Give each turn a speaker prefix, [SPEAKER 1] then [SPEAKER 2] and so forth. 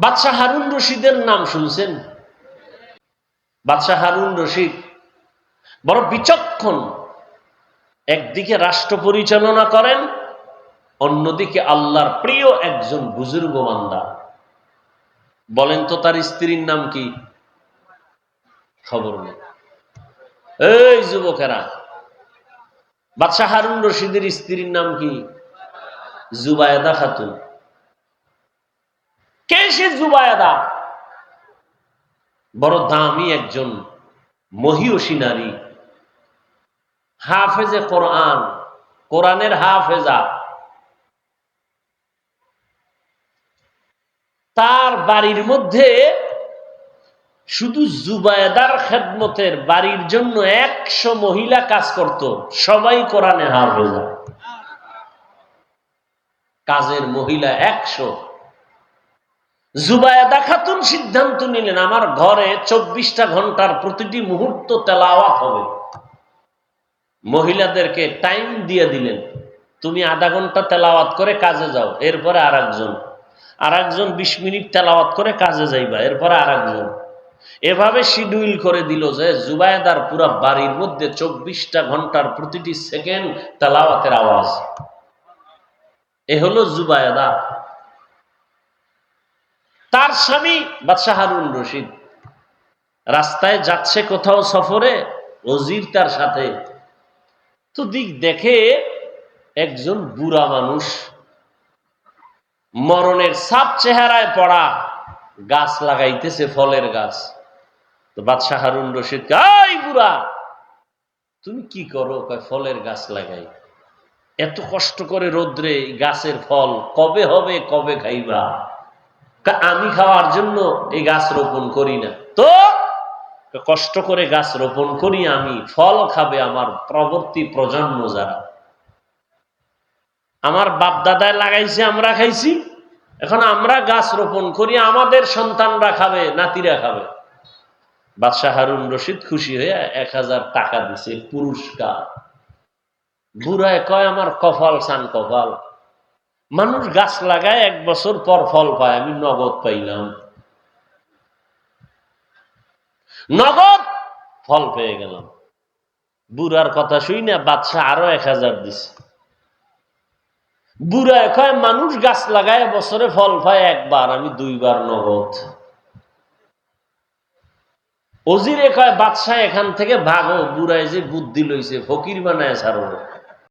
[SPEAKER 1] বাদশাহ হারুন রশিদের নাম শুনছেন? বাদশাহ হারুন রশিদ বড় বিচক্ষণ। একদিকে রাষ্ট্র পরিচালনা করেন, অন্যদিকে আল্লাহর প্রিয় একজন বুজুর্গ বান্দা। বলেন তো তার স্ত্রীর নাম কি? খবর নেই। এই যুবকেরা, বাদশাহ হারুন রশিদের স্ত্রীর নাম কি? জুবায়দা খাতুন। কে সে জুবায়দা? বড় দামি একজন মহিয়সী নারী। হাফেজে কোরআন, কোরআনের হাফেজা। তার বাড়ির মধ্যে শুধু জুবায়দার খেদমতের বাড়ির জন্য একশো মহিলা কাজ করত, সবাই কোরআনে হাফেজা। কাজের মহিলা একশো। জুবায়দা খাতুন সিদ্ধান্ত নিলেন, আমার ঘরে চব্বিশটা ঘণ্টার প্রতিটি মুহূর্ত তেলাওয়াত হবে। মহিলাদেরকে টাইম দিয়ে দিলেন, তুমি আধা ঘণ্টা তেলাওয়াত করে কাজে যাও, এরপরে আর একজন আর একজন বিশ মিনিট তেলাওয়াত করে কাজে যাইবা, এরপরে আর একজন এভাবে শিডিউল করে দিল যে জুবায়দার পুরা বাড়ির মধ্যে চব্বিশটা ঘণ্টার প্রতিটি সেকেন্ড তেলাওয়াতের আওয়াজ। এ হলো জুবায়দা তার স্বামী বাদশাহ হারুন রশিদ। রাস্তায় যাচ্ছে কোথাও সফরে ওজির তার সাথে। তো দিক দেখে একজন বুড়া মানুষ মরণের সাপ চেহারায় পড়া গাছ লাগাইতেছে, ফলের গাছ। তো বাদশাহ হারুন রশিদ এই বুড়া, তুমি কি করো? ফলের গাছ লাগাই। এত কষ্ট করে রোদ্রে গাছের ফল কবে হবে, কবে খাইবা? কা- আমি খাওয়ার জন্য এই গাছ রোপণ করি না। তো কষ্ট করে গাছ রোপণ করি আমি, ফল খাবে আমার প্রবর্তী প্রজন্ম যারা। আমার বাপ দাদায় লাগাইছে, আমরা খাইছি। এখন আমরা গাছ রোপণ করি, আমাদের সন্তানরা খাবে, নাতিরা খাবে। বাদশাহ হারুন রশিদ খুশি হয়ে এক হাজার টাকা দিছে পুরস্কার। বুড়ায় কয়, আমার কপাল সান কপাল। মানুষ গাছ লাগায়, এক বছর পর ফল পায়, আমি নগদ পাইলাম। নগদ ফল পেয়ে গেলাম। বুড়ার কথা শুই না, বাদশাহ আরও এক হাজার দিছে। বুড়া কয়, মানুষ গাছ লাগায়, বছরে ফল পায় একবার, আমি দুইবার নগদ। অজিরে কয়, বাদশাহ এখান থেকে ভাগো, বুড়ায় যে বুদ্ধি লইছে, ফকির বানায় ছাড়ো